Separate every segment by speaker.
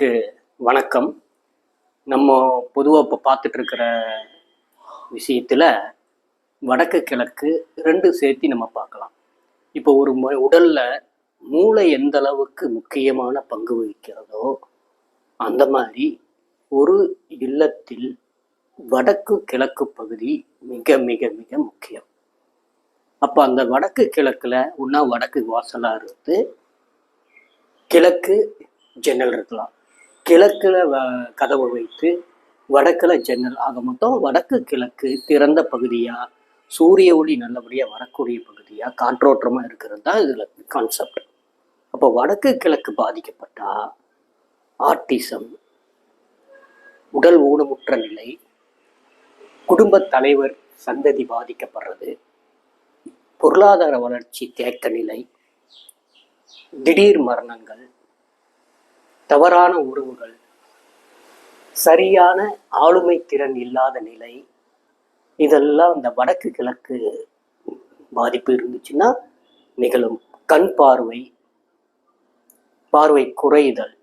Speaker 1: நண்பர்களுக்கு வணக்கம். நம்ம பொதுவாக இப்போ பார்த்துட்டு இருக்கிற விஷயத்தில் வடக்கு கிழக்கு ரெண்டு சேர்த்து நம்ம பார்க்கலாம். இப்போ ஒரு உடலில் மூளை எந்த அளவுக்கு முக்கியமான பங்கு வகிக்கிறதோ அந்த மாதிரி ஒரு இல்லத்தில் வடக்கு கிழக்கு பகுதி மிக மிக மிக முக்கியம். அப்போ அந்த வடக்கு கிழக்கில் ஒன்றா வடக்கு வாசலாக இருந்து கிழக்கு ஜன்னல் இருக்கலாம். கிழக்கில் வ- கதவு வைத்து வடக்கில் ஜன்னல். ஆக மொத்தம் வடக்கு கிழக்கு திறந்த பகுதியாக சூரிய ஒளி நல்லபடியாக வரக்கூடிய பகுதியாக காற்றோட்டமாக இருக்கிறது தான் இதில் கான்செப்ட் அப்போ வடக்கு கிழக்கு பாதிக்கப்பட்டா ஆர்டிசம் உடல் ஊனமுற்ற நிலை குடும்பத் தலைவர் சந்ததி பாதிக்கப்படுறது பொருளாதார வளர்ச்சி தேக்க நிலை திடீர் மரணங்கள் தவறான உறவுகள் சரியான ஆளுமை திறன் இல்லாத நிலை இதெல்லாம் இந்த வடக்கு கிழக்கு பாதிப்பு இருந்துச்சுன்னா நிகழும். கண் பார்வை பார்வை குறைதல்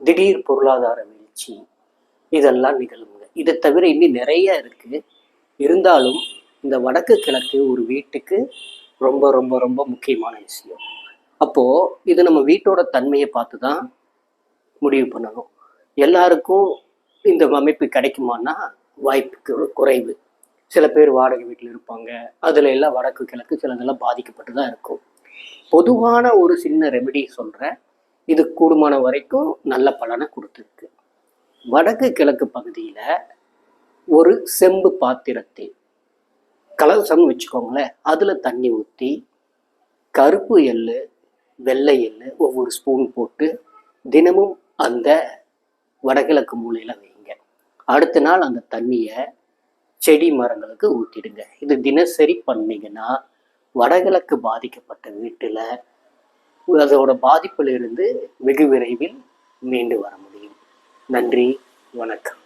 Speaker 1: திடீர் பொருளாதார வீழ்ச்சி இதெல்லாம் நிகழுங்க. இதை தவிர இன்னும் நிறைய இருக்கு. இருந்தாலும் இந்த வடக்கு கிழக்கு ஒரு வீட்டுக்கு ரொம்ப ரொம்ப ரொம்ப முக்கியமான விஷயம். அப்போ இது நம்ம வீட்டோட தன்மையை பார்த்து தான் முடிவு பண்ணணும். எல்லாருக்கும் இந்த அமைப்பு கிடைக்குமான்னா வாய்ப்பு குறைவு. சில பேர் வாடகை வீட்டில் இருப்பாங்க. அதில் எல்லாம் வடக்கு கிழக்கு சிலதெல்லாம் பாதிக்கப்பட்டு தான் இருக்கும். பொதுவான ஒரு சின்ன ரெமெடி சொல்கிறேன் இது கூடுமான வரைக்கும் நல்ல பலனை கொடுத்துருக்கு. வடக்கு கிழக்கு பகுதியில் ஒரு செம்பு பாத்திரத்தை கலசம்னு வச்சுக்கோங்களேன். அதில் தண்ணி ஊற்றி கருப்பு எள்ளு வெள்ளை எள்ளு ஒவ்வொரு ஸ்பூன் போட்டு தினமும் அந்த வடகிழக்கு மூலையில் வைங்க அடுத்த நாள் அந்த தண்ணியை செடி மரங்களுக்கு ஊற்றிடுங்க இது தினசரி பண்ணீங்கன்னா வடகிழக்கு பாதிக்கப்பட்ட வீட்டில் அதோட பாதிப்பிலிருந்து வெகு விரைவில் மீண்டு வர முடியும். நன்றி வணக்கம்.